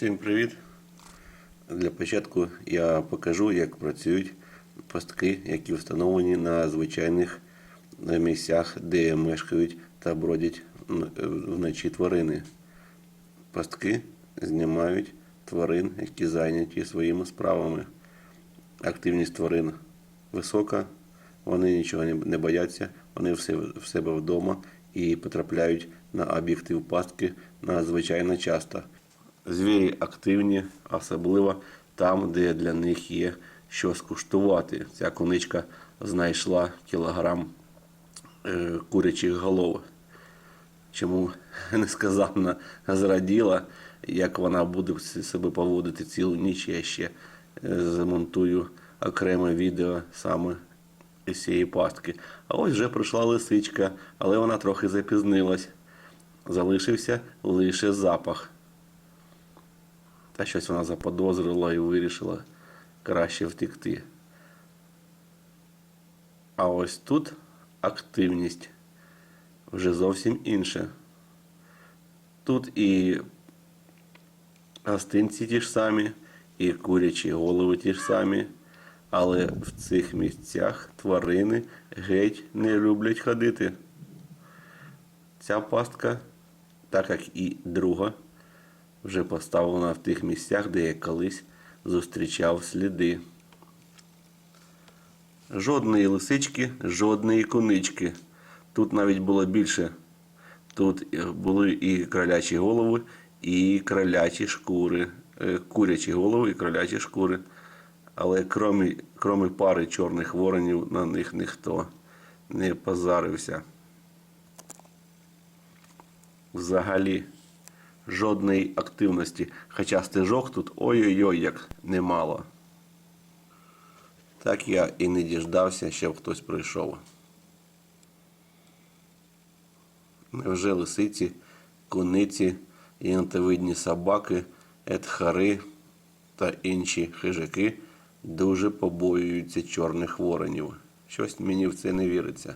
Всім привіт! Для початку я покажу, як працюють пастки, які встановлені на звичайних е, місцях, де мешкають та бродять е, вночі тварини. Пастки знімають тварин, які зайняті своїми справами. Активність тварин висока, вони нічого не- бояться, вони в себе вдома і потрапляють на об'єктив пастки надзвичайно часто. Звірі активні, особливо там, де для них є що скуштувати. Ця куничка знайшла кілограм е, курячих голов. Чому несказанно зраділа, як вона буде себе поводити цілу ніч, я ще е, замонтую окреме відео саме із цієї пастки. А ось вже прийшла лисичка, але вона трохи запізнилась. Залишився лише запах. Та щось вона заподозрила і вирішила краще втекти. А ось тут активність вже зовсім інша. Тут і гостинці ті ж самі, і курячі голови ті ж самі, але в цих місцях тварини геть не люблять ходити. Ця пастка, так як і друга, вже поставлена в тих місцях, де я колись зустрічав сліди. Жодної лисички, жодної кунички. Тут навіть було більше. Тут були і кролячі голови, і кролячі шкури, Е, курячі голови і кролячі шкури. Але крім, крім пари чорних воронів, на них ніхто не позарився. Взагалі жодної активності. Хоча стежок тут ой-ой-ой, як немало. Так я і не діждався, щоб хтось прийшов. Невже лисиці, куниці, єнтовидні собаки, етхари та інші хижаки дуже побоюються чорних воронів. Щось мені в це не віриться.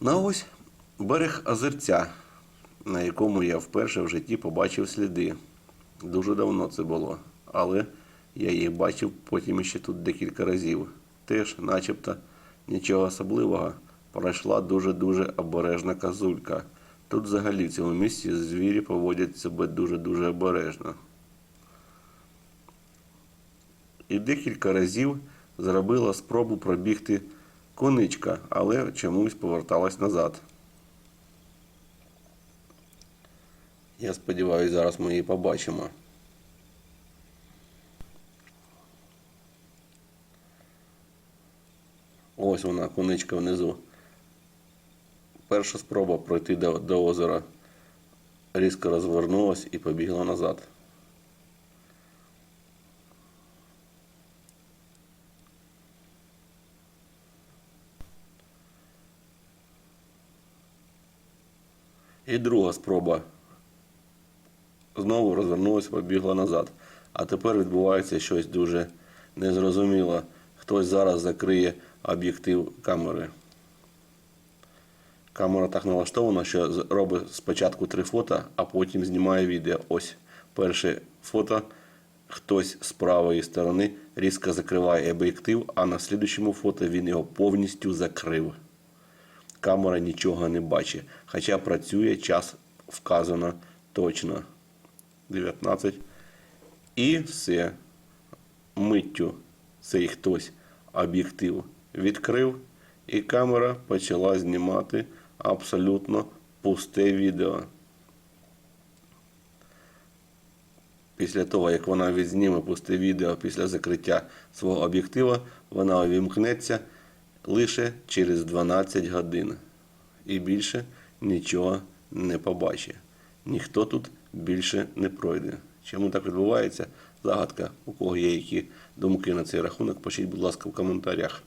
На ось берег озерця, на якому я вперше в житті побачив сліди. Дуже давно це було, але я їх бачив потім ще тут декілька разів. Теж, начебто, нічого особливого. Пройшла дуже-дуже обережна козулька. Тут взагалі в цьому місці звірі поводять себе дуже-дуже обережно. І декілька разів зробила спробу пробігти коничка, але чомусь поверталась назад. Я сподіваюся, зараз ми її побачимо. Ось вона, коничка внизу. Перша спроба пройти до, до озера різко розвернулась і побігла назад. І друга спроба знову розвернулася, побігла назад. А тепер відбувається щось дуже незрозуміле. Хтось зараз закриє об'єктив камери. Камера так налаштована, що робить спочатку три фото, а потім знімає відео. Ось перше фото. Хтось з правої сторони різко закриває об'єктив, а на слідчому фото він його повністю закрив. Камера нічого не бачить. Хоча працює час вказано точно. 19. І все. Миттю цей хтось об'єктив відкрив, і камера почала знімати абсолютно пусте відео. Після того, як вона відзніме пусте відео після закриття свого об'єктива, вона увімкнеться лише через 12 годин. І більше нічого не побачить. Ніхто тут більше не пройде. Чому так відбувається? Загадка. У кого є які думки на цей рахунок, пишіть, будь ласка, в коментарях.